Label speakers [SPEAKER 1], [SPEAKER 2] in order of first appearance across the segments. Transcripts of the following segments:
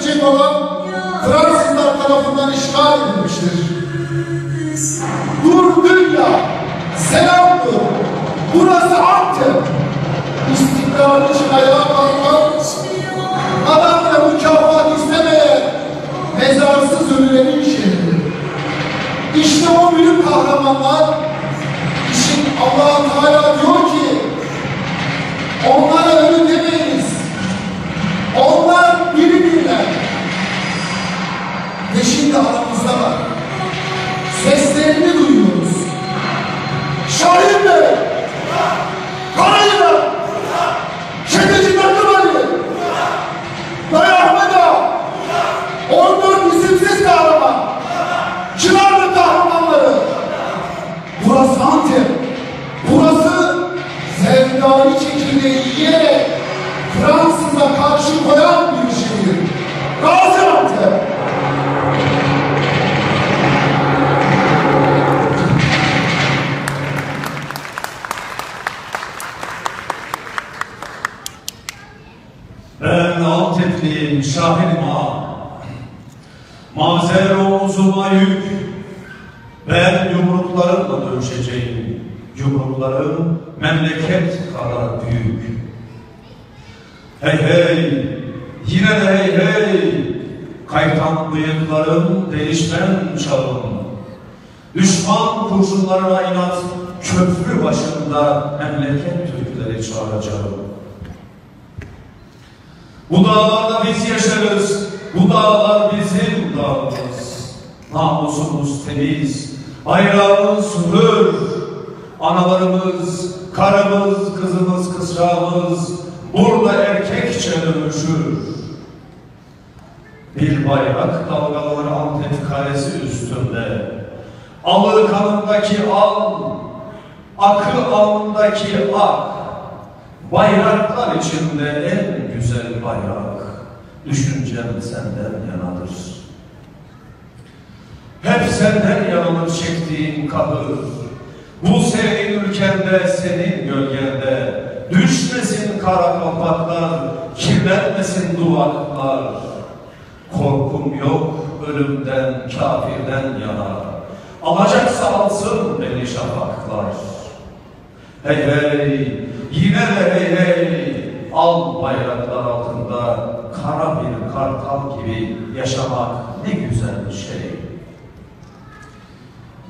[SPEAKER 1] sürecek olan Fransızlar tarafından işgal edilmiştir. Dur dünya, selamdır. Burası Antep. İstiklal için ayağa kalkan, adamla mükafat istemeyen mezarsız ölülerin şehri. İşte o büyük kahramanlar işin allah Teala diyor diga para o.
[SPEAKER 2] Ben Antepliyim, Şahinim ağa. Mazer omuzuma yük. Ben yumruklarımla dövüşeceğim. Yumruklarım memleket kadar büyük. Hey hey, yine de hey hey. Kaytan bıyıklarım, değişmen çağım. Düşman kurşunlarına inat, köprü başında memleket Türkleri çağıracağım. Bu dağlarda biz yaşarız, bu dağlar bizim dağımız. Namusumuz temiz, bayrağımız hür. Analarımız, karımız, kızımız, kısrağımız burada erkekçe dövüşür. Bir bayrak dalgalanır Antep kalesi üstünde. Alı kanındaki al, akı alnındaki ak. Bayraklar içinde en güzel bayrak, düşüncem senden yanadır. Hep senden yanılır çektiğim kahır, bu senin ülkende, senin gölgende, düşmesin kara kapaklar, kirlenmesin duvaklar. Korkum yok ölümden, kafirden yana, alacaksa alsın beni şafaklar. Hey hey, yine de hey hey, al bayraklar altında kara bir kartal gibi yaşamak ne güzel bir şey.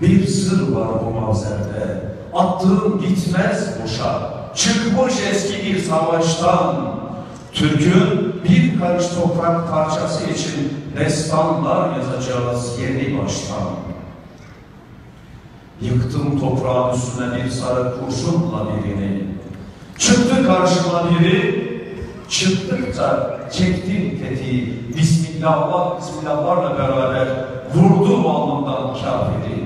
[SPEAKER 2] Bir sır var bu mavzerde, attığım gitmez boşa, çıkmış eski bir savaştan. Türk'ün bir karış toprak parçası için destanlar yazacağız yeni baştan. Yıktım toprağın üstüne bir sarı kurşunla birini. Çıktı karşıma biri, çıktıkça çektim tetiği. Bismillah, Bismillahlarla beraber vurdum alnından kafiri.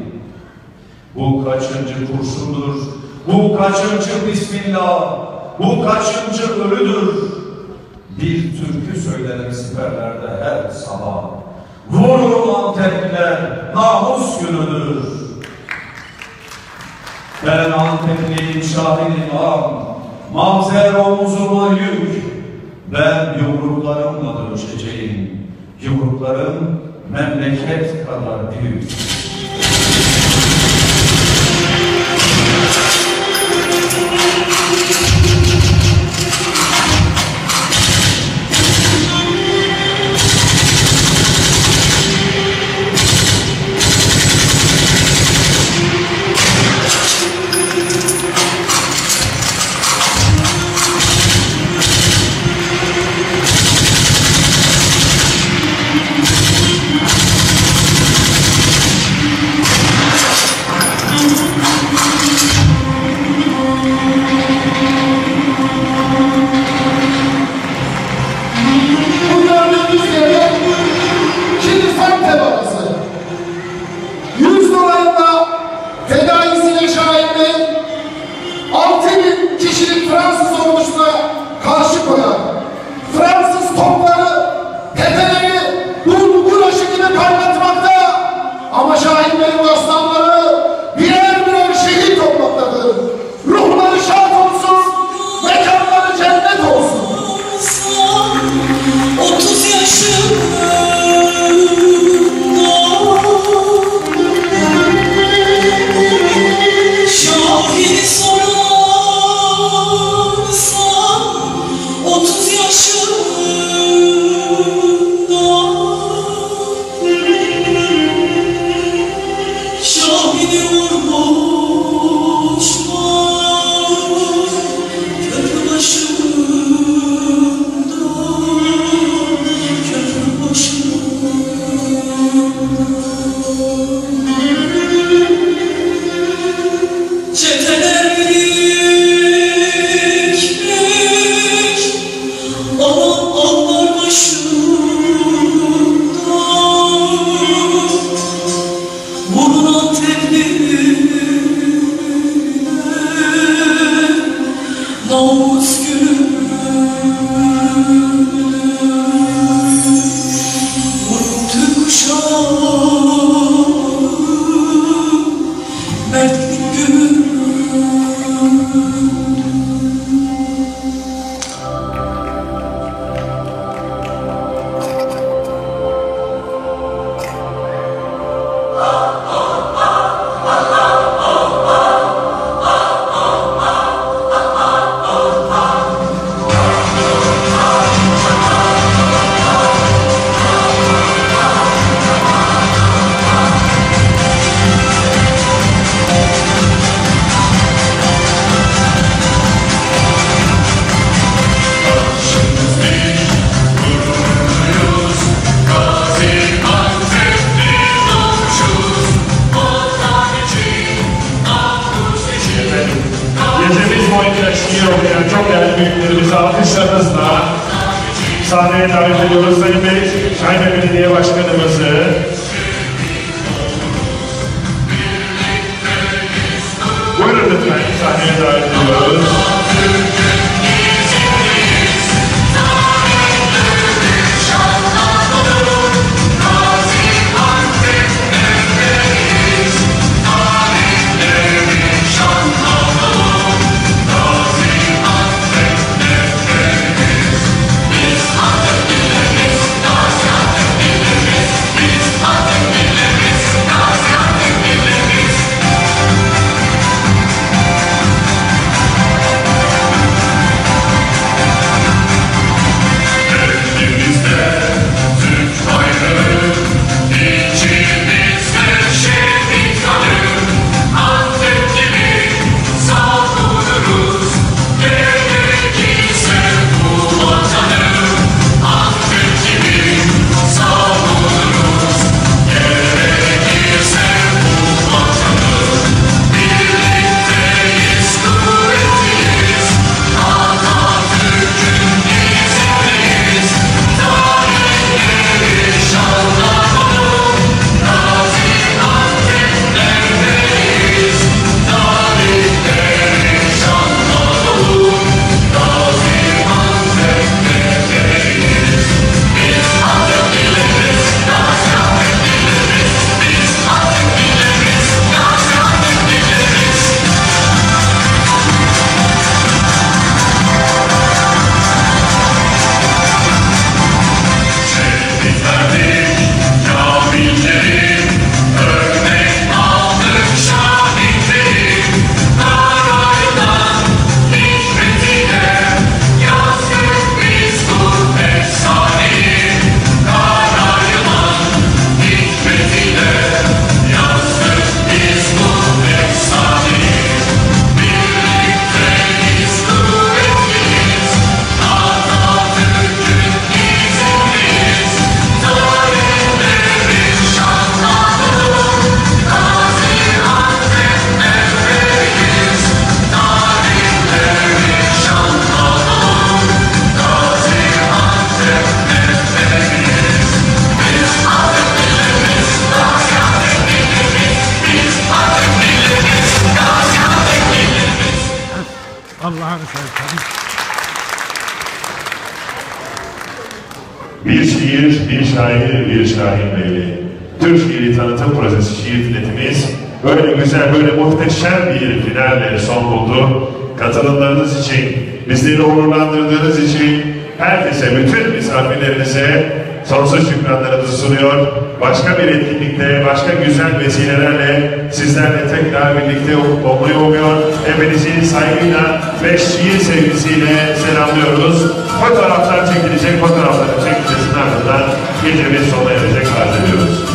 [SPEAKER 2] Bu kaçıncı kurşundur, bu kaçıncı Bismillah, bu kaçıncı ölüdür. Bir türkü söylerim siperlerde her sabah. Vurun Antepliler, namus günüdür. Ben Antepliyim şahidim ağam, mavzer omuzuma yük. Ben yumruklarımla dövüşeceğim, yumruklarım memleket kadar büyük.
[SPEAKER 3] Şiir okuyan çok değerli büyüklerimizi alkışlarınızla sahneye davet ediyoruz. Sayın Bey, Şahin Belediye Başkanımızı, Buyurun lütfen sahneye davet ediyoruz. Bir şiir, bir şair, bir Şahin Beyli. Türk şiiri tanıtım projesi şiir dinletimiz böyle güzel, böyle muhteşem bir finalle son buldu. Katılımlarınız için, bizleri onurlandırdığınız için herkese, bütün misafirlerinize sonsuz şükranlarımızı sunuyor. Başka bir etkinlikte, başka güzel vesilelerle sizlerle tekrar birlikte olmayı umuyor. Hepinizi saygıyla ve şiir sevgisiyle selamlıyoruz. Fotoğraflar çekilecek, fotoğrafların çekilmesinin ardından gecemiz sona erecek arz.